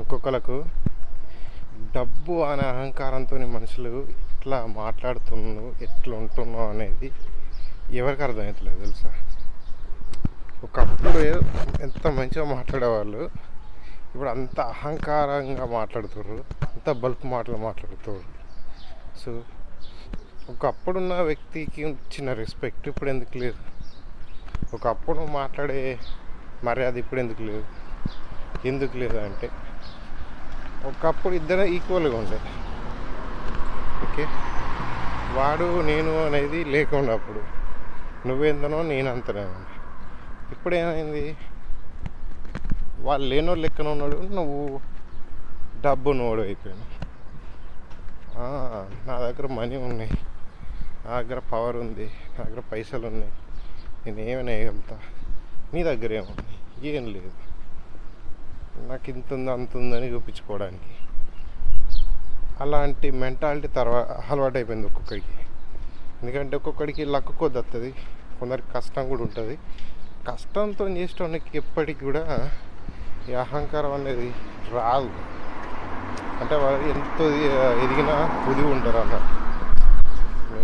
ఒక్కొక్కలకు డబ్బు అనే అహంకారంతో మనుషులు ఎట్లా మాట్లాడుతున్నావు ఎట్లా ఉంటున్నావు అనేది ఎవరికి అర్థమవుతలేదు తెలుసా? ఒకప్పుడు ఎంత మంచిగా మాట్లాడేవాళ్ళు ఇప్పుడు అంత అహంకారంగా మాట్లాడుతుర్రు అంత బల్క్ మాటలు మాట్లాడుతుర్రు. సో ఒకప్పుడున్న వ్యక్తికి చిన్న రెస్పెక్ట్ ఇప్పుడు ఎందుకు లేదు? ఒకప్పుడు మాట్లాడే మర్యాద ఇప్పుడు ఎందుకు లేదు? ఎందుకు లేదు అంటే ఒకప్పుడు ఇద్దరు ఈక్వల్గా ఉండే ఓకే? వాడు నేను అనేది లేకుండా అప్పుడు. నువ్వెంతనో నేను అంతనే ఇప్పుడు ఏమైంది వాళ్ళు లేనో లెక్కన ఉన్నాడు నువ్వు డబ్బు నోడు అయిపోయాను నా దగ్గర మనీ ఉన్నాయి. నా దగ్గర పవర్ ఉంది. నా దగ్గర పైసలు ఉన్నాయి. నేను ఏమైనా వెళ్తా నీ దగ్గర ఏముంది ఏం లేదు. నాకు ఇంత ఉంది అంత ఉందని చూపించుకోవడానికి. అలాంటి మెంటాలిటీ తర్వాత అలవాటు అయిపోయింది ఒక్కొక్కడికి. ఎందుకంటే ఒక్కొక్కడికి లక్ కొద్ది వస్తుంది కొందరికి కష్టం కూడా ఉంటుంది. కష్టంతో చేసేటోనికి ఎప్పటికి కూడా ఈ అహంకారం అనేది రాదు. అంటే వాళ్ళు ఎంతో ఎదిగినా పొదిగి ఉంటారు అన్న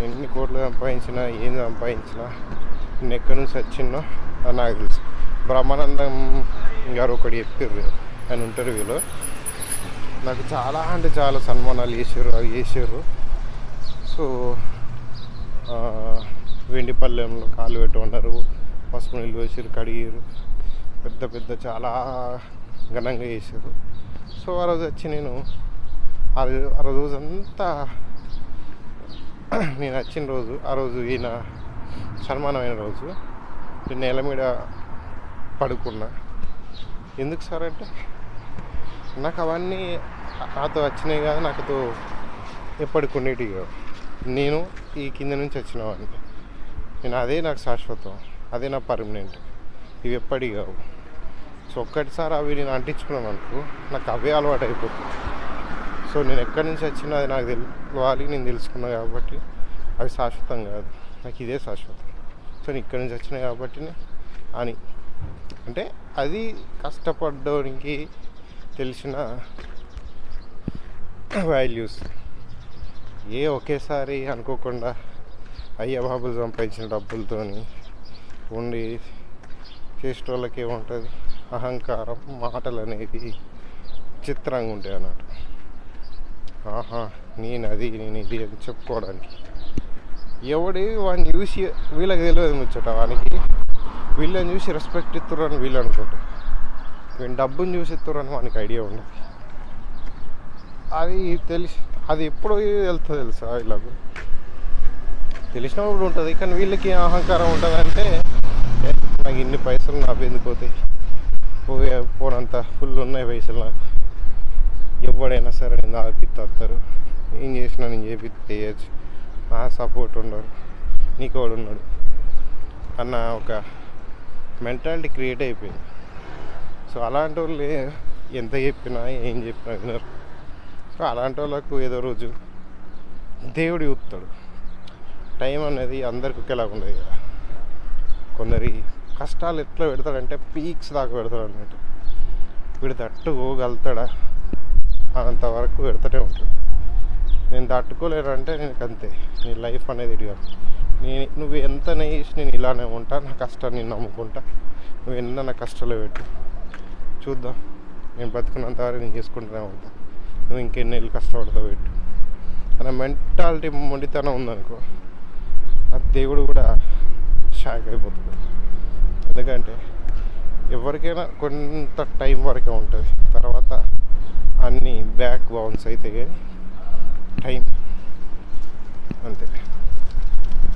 ఎన్ని కోట్లు సంపాదించినా ఏం సంపాదించినా నేను ఎక్కడి నుంచి వచ్చిందో అని నాకు తెలుసు. బ్రహ్మానందం గారు ఒకటి చెప్పారు ఆయన ఇంటర్వ్యూలో నాకు చాలా అంటే చాలా సన్మానాలు చేసారు అవి చేసారు సో వెండిపల్లెంలో వెండి పెట్టి కాలు పసుపు నీళ్ళు వేసారు కడిగారు పెద్ద పెద్ద చాలా ఘనంగా చేశారు సో ఆ రోజు వచ్చి నేను ఆ రోజు ఆ రోజు అంతా నేను వచ్చిన రోజు ఆ రోజు ఈయన సన్మానమైన రోజు. నేల మీద పడుకున్నా. ఎందుకు సార్ అంటే నాకు అవన్నీ నాతో వచ్చినాయి కాదు నాకుతో ఎప్పటికునేటివి కావు నేను ఈ కింద నుంచి వచ్చిన నేను అదే నాకు శాశ్వతం అదే నా పర్మనెంట్. ఇవి ఎప్పటికి కావు. సో ఒక్కటిసారి అవి నేను అంటించుకున్నాను అనుకో నాకు అవే అలవాటు అయిపోతుంది సో నేను ఎక్కడి నుంచి వచ్చినా అది నాకు తెలియాలి నేను తెలుసుకున్నా కాబట్టి అవి శాశ్వతం కాదు. నాకు ఇదే శాశ్వతం. సో నేను ఇక్కడి నుంచి వచ్చినాయి కాబట్టి అని. అంటే అది కష్టపడ్డానికి తెలిసిన వాల్యూస్ ఏ ఒకేసారి అనుకోకుండా అయ్య బాబులు సంపాదించిన డబ్బులతోని ఉండి చేసే వాళ్ళకి ఏముంటుంది? అహంకారం మాటలు అనేది చిత్రంగా ఉంటాయి అన్నట్టు ఆహా నేను అది నేను ఇది అని చెప్పుకోవడానికి. ఎవడి వాడిని చూసి వీళ్ళకి తెలియదు ముచ్చట వానికి. వీళ్ళని చూసి రెస్పెక్ట్ ఇస్తుర్రు అని వీళ్ళు అనుకుంటారు వీళ్ళు డబ్బుని చూసి ఇస్తుర్రు అని వానికి ఐడియా ఉండదు. అది తెలిసి అది ఎప్పుడు వెళ్తుంది తెలుసా వీళ్ళకు? తెలిసినప్పుడు ఉంటుంది కానీ వీళ్ళకి అహంకారం ఉంటుంది అంటే నాకు ఇన్ని పైసలు నాకు ఎందుకు పోతాయి? పోయే పోనంత ఫుల్ ఉన్నాయి పైసలు నాకు. ఎవడైనా సరే నేను ఆపిస్తారు ఏం చేసినా నేను చేపిస్తే చేయొచ్చు. నా సపోర్ట్ ఉండరు నీకు ఉన్నాడు. అన్న ఒక మెంటాలిటీ క్రియేట్ అయిపోయింది. సో అలాంటి వాళ్ళు ఎంత చెప్పినా ఏం చెప్పినా వినరు. సో అలాంటి వాళ్ళకు ఏదో రోజు దేవుడు చూస్తాడు టైం అనేది అందరికి ఒకేలాగా ఉండదు కదా. కొందరి కష్టాలు ఎట్లా పెడతాడంటే పీక్స్ దాకా పెడతాడు అన్నట్టు. వీడు తట్టుకోగలుగుతాడా అంతవరకు పెడతానే ఉంటాడు. నేను తట్టుకోలేనంటే నేను అంతే. నీ లైఫ్ అనేది ఇడిగాను నేను నువ్వు ఎంత చేసి నేను ఇలానే ఉంటా నా కష్టాన్ని నేను నమ్ముకుంటా. నువ్వు ఎన్న నా కష్టాలు పెట్టు. చూద్దాం. నేను బతుకున్నంత వరకు నేను చేసుకుంటూనే ఉంటా. నువ్వు ఇంకెన్నేళ్ళు కష్టపడతావు పెట్టు. అనే మెంటాలిటీ మొండితనం ఉందనుకో ఆ దేవుడు కూడా షాక్ అయిపోతుంది ఎందుకంటే ఎవరికైనా కొంత టైం వరకే ఉంటుంది. తర్వాత అన్నీ బ్యాక్ బౌన్స్ అయితే కానీ టైం